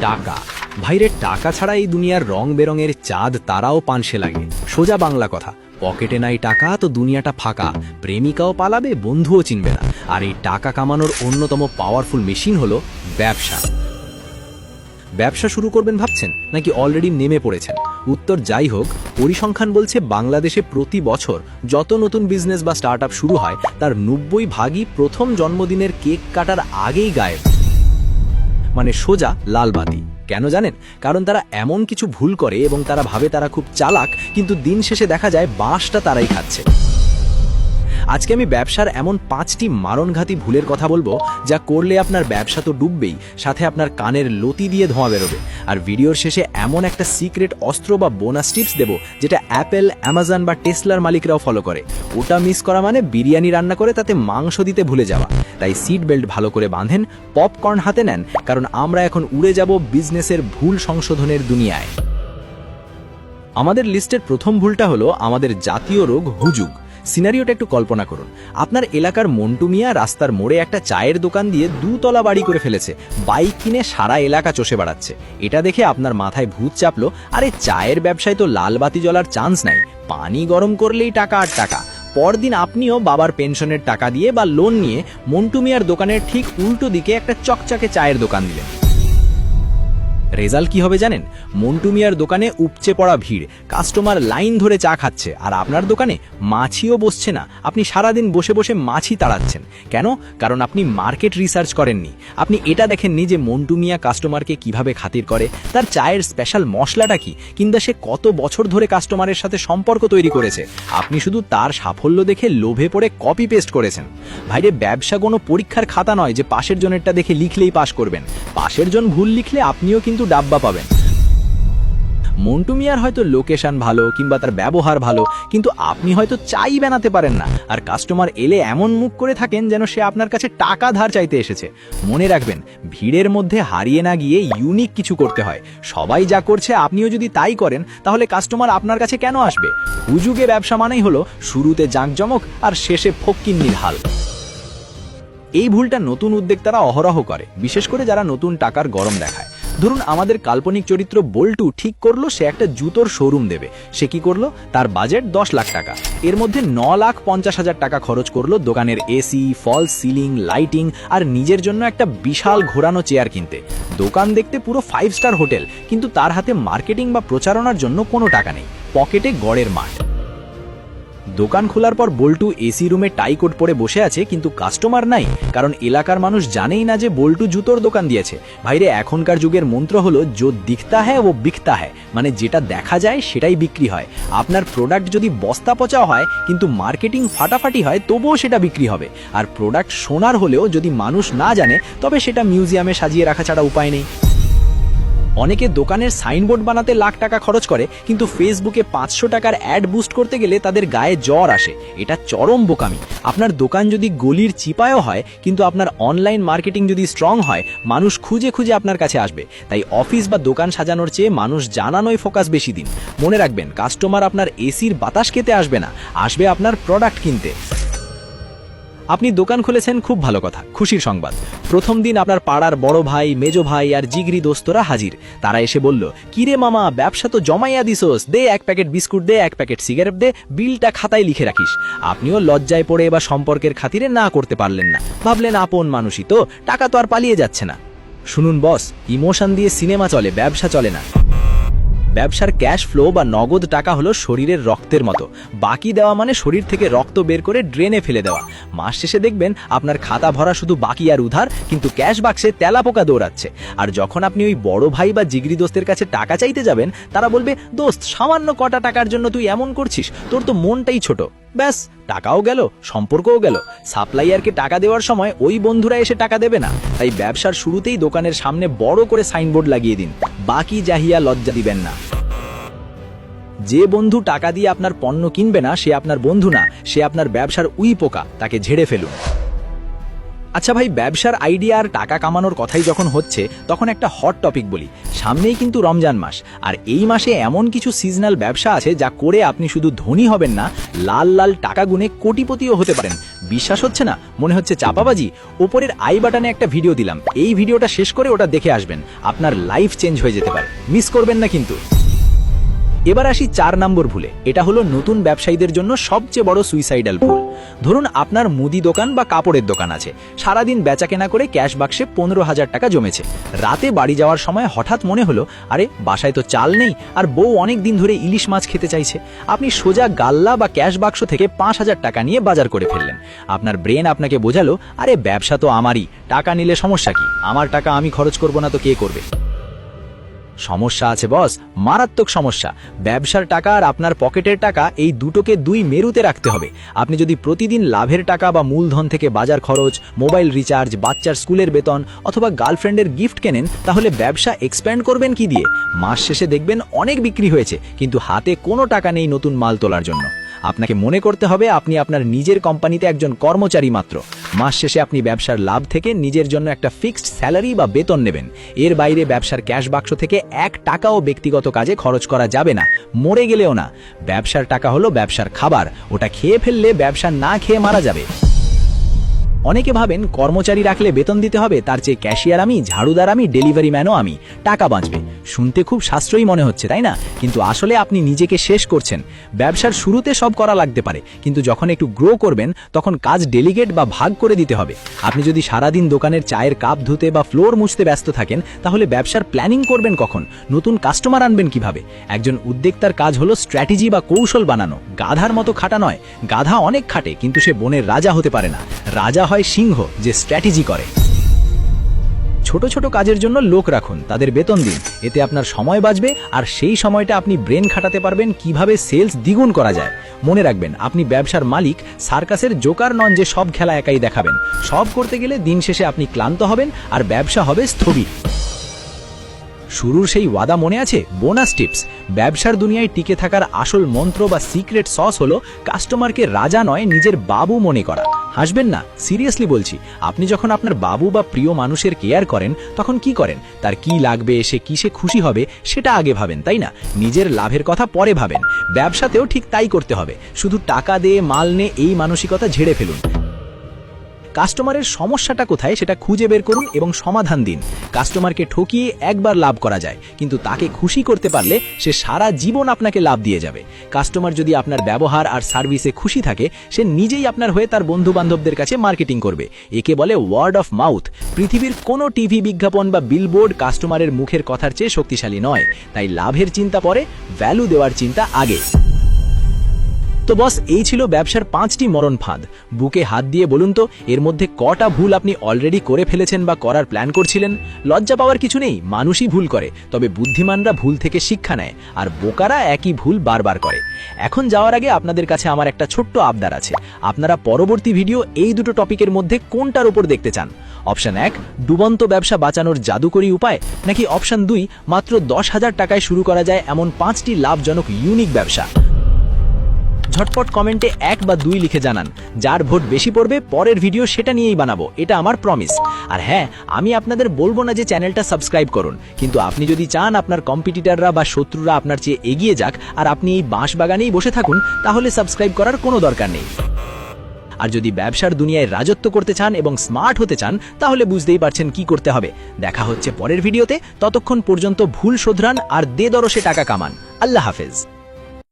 টাকা। ভাইরে, টাকা ছাড়া এই দুনিয়ার রং বেরঙের চাঁদ তারাও পানসে লাগে। সোজা বাংলা কথা, পকেটে নাই টাকা তো দুনিয়াটা ফাঁকা। প্রেমিকাও পালাবে, বন্ধুও চিনবে না। আর এই টাকা কামানোর অন্যতম পাওয়ারফুল মেশিন হলো ব্যবসা। ব্যবসা শুরু করবেন ভাবছেন, নাকি অলরেডি নেমে পড়েছেন? উত্তর যাই হোক, পরিসংখ্যান বলছে বাংলাদেশে প্রতি বছর যত নতুন বিজনেস বা স্টার্ট শুরু হয়, তার নব্বই ভাগই প্রথম জন্মদিনের কেক কাটার আগেই গায়েব। মানে সোজা লাল বাতি কেন জানেন? কারণ তারা এমন কিছু ভুল করে এবং তারা ভাবে তারা খুব চালাক, কিন্তু দিন শেষে দেখা যায় বাঁশটা তারাই খাচ্ছে। আজকে আমি ব্যবসার এমন পাঁচটি মারণঘাতী ভুলের কথা বলব, যা করলে আপনার ব্যবসা তো ডুববেই, সাথে আপনার কানের লতি দিয়ে ধোঁয়া বেরোবে। আর ভিডিওর শেষে এমন একটা সিক্রেট অস্ত্র বা বোনাস টিপস দেবো, যেটা অ্যাপেল, অ্যামাজন বা টেসলার মালিকরাও ফলো করে। ওটা মিস করা মানে বিরিয়ানি রান্না করে তাতে মাংস দিতে ভুলে যাওয়া। তাই সিট বেল্ট ভালো করে বাঁধেন, পপকর্ন হাতে নেন, কারণ আমরা এখন উড়ে যাব বিজনেসের ভুল সংশোধনের দুনিয়ায়। আমাদের লিস্টের প্রথম ভুলটা হলো আমাদের জাতীয় রোগ হুজুগ। সিনারিওটা একটু কল্পনা করুন। আপনার এলাকার মন্টু মিয়া রাস্তার মোড়ে একটা চায়ের দোকান দিয়ে দুতলা বাড়ি করে ফেলেছে। বাইক কিনে সারা এলাকা চষে বেড়াচ্ছে। এটা দেখে আপনার মাথায় ভূত চাপলো, আরে চায়ের ব্যবসায় তো লাল বাতি জ্বলার চান্স নাই। পানি গরম করলেই টাকা আর টাকা। পরদিন আপনিও বাবার পেনশনের টাকা দিয়ে বা লোন নিয়ে মন্টু মিয়ার দোকানের ঠিক উল্টো দিকে একটা চকচকে চায়ের দোকান দিলেন। রেজাল্ট কি হবে জানেন? মন্টু মিয়ার দোকানে উপচে পড়া ভিড়। কাস্টমার লাইন ধরে চা খাচ্ছে, আর আপনার দোকানে মাছিও বসছে না। আপনি সারাদিন বসে বসে মাছি তাড়াচ্ছেন। কেন? কারণ আপনি মার্কেট রিসার্চ করেননি। আপনি এটা দেখেননি যে মন্টু মিয়া কাস্টমারকে কীভাবে খাতির করে। তার চায়ের স্পেশাল মশলাটা কি? কিংবা সে কত বছর ধরে কাস্টমারের সাথে সম্পর্ক তৈরি করেছে? আপনি শুধু তার সাফল্য দেখে লোভে পড়ে কপি পেস্ট করেছেন। ভাইরে, ব্যবসা কোনো পরীক্ষার খাতা নয় যে পাশের জনেরটা দেখে লিখলেই পাশ করবেন। পাশের জন ভুল লিখলে আপনিও কিন্তু ডাব্বা পাবেন। মন্টু মিয়ার হয়তো লোকেশন ভালো কিংবা তার ব্যবহার ভালো, কিন্তু আপনি হয়তো চাই বানাতে পারেন না। আর কাস্টমার এলে এমন মুখ করে থাকেন যেন সে আপনার কাছে টাকা ধার চাইতে এসেছে। মনে রাখবেন, ভিড়ের মধ্যে হারিয়ে না গিয়ে ইউনিক কিছু করতে হয়। সবাই যা করছে আপনিও যদি তাই করেন, তাহলে কাস্টমার আপনার কাছে কেন আসবে? হুজুগে ব্যবসা মানেই হলো শুরুতে জাঁকজমক আর শেষে ফক্কিন্নির হাল এই ভুলটা নতুন উদ্যোক্তারা অহরহ করে, বিশেষ করে যারা নতুন টাকার গরম দেখায়। ধরুন আমাদের কাল্পনিক চরিত্র বল্টু ঠিক করল সে একটা জুতোর শোরুম দেবে। সে কি করল? তার বাজেট দশ লাখ টাকা। এর মধ্যে ন লাখ পঞ্চাশ হাজার টাকা খরচ করল দোকানের এসি ফল সিলিং লাইটিং আর নিজের জন্য একটা বিশাল ঘোরানো চেয়ার কিনতে। দোকান দেখতে পুরো ফাইভ স্টার হোটেল কিন্তু তার হাতে মার্কেটিং বা প্রচারণার জন্য কোনো টাকা নেই। পকেটে গড়ের মাঠ। দোকান খোলার পর বল্টু এসি রুমে টাই কোট পরে বসে আছে, কিন্তু কাস্টমার নাই, কারণ এলাকার মানুষ জানেই না যে বল্টু জুতোর দোকান দিয়েছে। ভাইরে, এখনকার যুগের মন্ত্র হলো, যো দিখতা হ্যায়, ও বিকতা হ্যায়। মানে যেটা দেখা যায়, সেটাই বিক্রি হয়। আপনার প্রোডাক্ট যদি বস্তা পচা হয়, কিন্তু মার্কেটিং ফাটাফাটি হয়, তবুও সেটা বিক্রি হবে। আর প্রোডাক্ট সোনার হলেও যদি মানুষ না জানে, তবে সেটা মিউজিয়ামে সাজিয়ে রাখা ছাড়া উপায় নেই। অনেকে দোকানের সাইনবোর্ড বানাতে লাখ টাকা খরচ করে, কিন্তু ফেসবুকে পাঁচশো টাকার অ্যাড বুস্ট করতে গেলে তাদের গায়ে জ্বর আসে। এটা চরম বোকামি। আপনার দোকান যদি গলির চিপায়ও হয়, কিন্তু আপনার অনলাইন মার্কেটিং যদি স্ট্রং হয়, মানুষ খুঁজে খুঁজে আপনার কাছে আসবে। তাই অফিস বা দোকান সাজানোর চেয়ে মানুষ জানানোই ফোকাস বেশি দিন। মনে রাখবেন, কাস্টমার আপনার এসির বাতাস খেতে আসবে না, আসবে আপনার প্রোডাক্ট কিনতে। আপনি দোকান খুলেছেন খুব ভালো কথা, খুশির সংবাদ। প্রথম দিন আপনার পাড়ার বড় ভাই, মেজো ভাই আর জিগরি দোস্তরা হাজির। তারা এসে বলল, কিরে মামা, ব্যবসা তো জমাইয়া দিছোস, দে এক প্যাকেট বিস্কুট দে, এক প্যাকেট সিগারেট দে, বিলটা খাতায় লিখে রাখিস। আপনিও লজ্জায় পড়ে বা সম্পর্কের খাতিরে না করতে পারলেন না। ভাবলেন আপন মানুষই তো, টাকা তো আর পালিয়ে যাচ্ছে না। শুনুন বস, ইমোশন দিয়ে সিনেমা চলে, ব্যবসা চলে না। ব্যবসার ক্যাশ ফ্লো বা নগদ টাকা হলো শরীরের রক্তের মতো। বাকি দেওয়া মানে শরীর থেকে রক্ত বের করে ড্রেনে ফেলে দেওয়া। মাস শেষে দেখবেন আপনার খাতা ভরা শুধু বাকি আর উধার, কিন্তু ক্যাশ বাক্সে তেলা পোকা দৌড়াচ্ছে। আর যখন আপনি ওই বড় ভাই বা জিগরি দোস্তের কাছে টাকা চাইতে যাবেন, তারা বলবে, দোস্ত, সামান্য কটা টাকার জন্য তুই এমন করছিস, তোর তো মনটাই ছোট। ব্যাস, টাকাও গেল, সম্পর্কও গেল। সাপ্লাইয়ারকে টাকা দেওয়ার সময় ওই বন্ধুরা এসে টাকা দেবে না। তাই ব্যবসার শুরুতেই দোকানের সামনে বড় করে সাইনবোর্ড লাগিয়ে দিন। বাকি জাহিয়া লজ্জা দিবেন না। যে বন্ধু টাকা দিয়ে আপনার পণ্য কিনবে না, সে আপনার বন্ধু না, সে আপনার ব্যবসার উই পোকা, তাকে ঝেড়ে ফেলুন। আচ্ছা ভাই, ব্যবসার আইডিয়া আর টাকা কামানোর কথাই যখন হচ্ছে, তখন একটা হট টপিক বলি। সামনেই কিন্তু রমজান মাস, আর এই মাসে এমন কিছু সিজনাল ব্যবসা আছে যা করে আপনি শুধু ধনী হবেন না, লাল লাল টাকা গুনে কোটিপতিও হতে পারেন। বিশ্বাস হচ্ছে না? মনে হচ্ছে চাপাবাজি? ওপরের আই বাটনে একটা ভিডিও দিলাম। এই ভিডিওটা শেষ করে ওটা দেখে আসবেন। আপনার লাইফ চেঞ্জ হয়ে যেতে পারে। মিস করবেন না কিন্তু। এবার আসি চার নম্বর ভুলে। এটা হলো নতুন ব্যবসায়ীদের জন্য সবচেয়ে বড় সুইসাইডাল ভুল। ধরুন আপনার মুদি দোকান বা কাপড়ের দোকান আছে। সারাদিন বেচা কেনা করে ক্যাশ বাক্সে পনেরো হাজার টাকা জমেছে। রাতে বাড়ি যাওয়ার সময় হঠাৎ মনে হলো, আরে, বাসায় তো চাল নেই, আর বউ অনেক দিন ধরে ইলিশ মাছ খেতে চাইছে। আপনি সোজা গাল্লা বা ক্যাশ বাক্স থেকে পাঁচ হাজার টাকা নিয়ে বাজার করে ফেললেন। আপনার ব্রেন আপনাকে বোঝালো, আরে, ব্যবসা তো আমারই, টাকা নিলে সমস্যা কি? আমার টাকা আমি খরচ করব না তো কে করবে? সমস্যা আছে, বস। মারাত্মক সমস্যা। ব্যবসার টাকা আর আপনার পকেটের টাকা, এই দুটোকে দুই মেরুতে রাখতে হবে। আপনি যদি প্রতিদিন লাভের টাকা বা মূলধন থেকে বাজার খরচ, মোবাইল রিচার্জ, বাচ্চার স্কুলের বেতন অথবা গার্লফ্রেন্ডের গিফট কেনেন, তাহলে ব্যবসা এক্সপ্যান্ড করবেন কি দিয়ে? মাস শেষে দেখবেন অনেক বিক্রি হয়েছে, কিন্তু হাতে কোনো টাকা নেই নতুন মাল তোলার জন্য। আপনাকে মনে করতে হবে আপনি আপনার নিজের কোম্পানিতে একজন কর্মচারী মাত্র। মাস শেষে আপনি ব্যবসার লাভ থেকে নিজের জন্য একটা ফিক্সড স্যালারি বা বেতন নেবেন। এর বাইরে ব্যবসার ক্যাশ বাক্স থেকে এক টাকাও ব্যক্তিগত কাজে খরচ করা যাবে না। মরে গেলেও না। ব্যবসার টাকা হলো ব্যবসার খাবার। ওটা খেয়ে ফেললে ব্যবসা না খেয়ে মারা যাবে। অনেকে ভাবেন কর্মচারী রাখলে বেতন দিতে হবে, তার চেয়ে ক্যাশিয়ার আমি, ঝাড়ুদার আমি, ডেলিভারি ম্যানও আমি, টাকা বাঁচবে। শুনতে খুব সাশ্রয়ী মনে হচ্ছে, তাই না? কিন্তু আসলে আপনি নিজেকে শেষ করছেন। ব্যবসার শুরুতে সব করা লাগতে পারে, কিন্তু যখন একটু গ্রো করবেন, তখন কাজ ডেলিগেট বা ভাগ করে দিতে হবে। আপনি যদি সারাদিন দোকানের চায়ের কাপ ধুতে বা ফ্লোর মুছতে ব্যস্ত থাকেন, তাহলে ব্যবসার প্ল্যানিং করবেন কখন? নতুন কাস্টমার আনবেন কীভাবে? একজন উদ্যোক্তার কাজ হলো স্ট্র্যাটেজি বা কৌশল বানানো। গাধার মতো খাটা নয়, গাধা অনেক খাটে, কিন্তু সে বনের রাজা হতে পারে না। রাজা হয় সিংহ, যে স্ট্র্যাটেজি করে। ছোট ছোট কাজের জন্য লোক রাখুন, তাদের বেতন দিন। এতে আপনার সময় বাঁচবে আর সেই সময়টা আপনি ব্রেন খাটাতে পারবেন কীভাবে সেলস দ্বিগুণ করা যায়। মনে রাখবেন, আপনি ব্যবসার মালিক, সার্কাসের জোকার নন যে সব খেলা একাই দেখাবেন। সব করতে গেলে দিন শেষে আপনি ক্লান্ত হবেন আর ব্যবসা হবে স্থবির। শুরুর সেই ওয়াদা মনে আছে? বোনাস টিপস ব্যবসার দুনিয়ায় টিকে থাকার আসল মন্ত্র বা সিক্রেট সস হলো কাস্টমারকে রাজা নয়, নিজের বাবু মনে করা। হাসবেন না সিরিয়াসলি বলছি। আপনি যখন আপনার বাবু বা প্রিয় মানুষের কেয়ার করেন, তখন কি করেন? তার কি লাগবে, সে কিসে খুশি হবে, সেটা আগে ভাবেন, তাই না? নিজের লাভের কথা পরে ভাবেন। ব্যবসাতেও ঠিক তাই করতে হবে। শুধু টাকা দিয়ে মাল নে, এই মানসিকতা ঝেড়ে ফেলুন। কাস্টমারের সমস্যাটা কোথায় সেটা খুঁজে বের করুন এবং সমাধান দিন। কাস্টমারকে ঠকিয়ে একবার লাভ করা যায়, কিন্তু তাকে খুশি করতে পারলে সে সারা জীবন আপনাকে লাভ দিয়ে যাবে। কাস্টমার যদি আপনার ব্যবহার আর সার্ভিসে খুশি থাকে, সে নিজেই আপনার হয়ে তার বন্ধু বান্ধবদের কাছে মার্কেটিং করবে। একে বলে ওয়ার্ড অফ মাউথ পৃথিবীর কোনো টিভি বিজ্ঞাপন বা বিলবোর্ড কাস্টমারের মুখের কথার চেয়ে শক্তিশালী নয়। তাই লাভের চিন্তা পরে ভ্যালু দেওয়ার চিন্তা আগে। তো বস, এই ছিল ব্যবসার পাঁচটি মরণ ফাঁদ। বুকে হাত দিয়ে বলুন তো, এর মধ্যে কটা ভুল আপনি অলরেডি করে ফেলেছেন বা করার প্ল্যান করছিলেন? লজ্জা পাওয়ার কিছু নেই, মানুষই ভুল করে, তবে বুদ্ধিমানরা ভুল থেকে শিক্ষা নেয়, আর বোকারা একই ভুল বারবার করে। এখন যাওয়ার আগে আপনাদের কাছে আমার একটা ছোট্ট আবদার আছে। আপনারা পরবর্তী ভিডিও এই দুটো টপিকের মধ্যে কোনটার উপর দেখতে চান? অপশন এক, ডুবন্ত ব্যবসা বাঁচানোর জাদুকরী উপায়? নাকি অপশন দুই, মাত্র দশ হাজার টাকায় শুরু করা যায় এমন পাঁচটি লাভজনক ইউনিক ব্যবসা? ঝটপট কমেন্টে এক বা দুই লিখে জানান। যার ভোট বেশি পড়বে, পরের ভিডিও সেটা নিয়েই বানাবো, এটা আমার প্রমিস আর হ্যাঁ আমি আপনাদের বলব না যে চ্যানেলটা সাবস্ক্রাইব করুন, কিন্তু আপনি যদি চান আপনার কম্পিটিটাররা বা শত্রুরা আপনার চেয়ে এগিয়ে যাক, আর আপনি এই বাঁশ বাগানেই বসে থাকুন, তাহলে সাবস্ক্রাইব করার কোনো দরকার নেই। আর যদি ব্যবসার দুনিয়ায় রাজত্ব করতে চান এবং স্মার্ট হতে চান, তাহলে বুঝতেই পারছেন কি করতে হবে। দেখা হচ্ছে পরের ভিডিওতে, ততক্ষণ পর্যন্ত ভুল শোধরান আর দে দরসে টাকা কামান। আল্লাহ হাফেজ।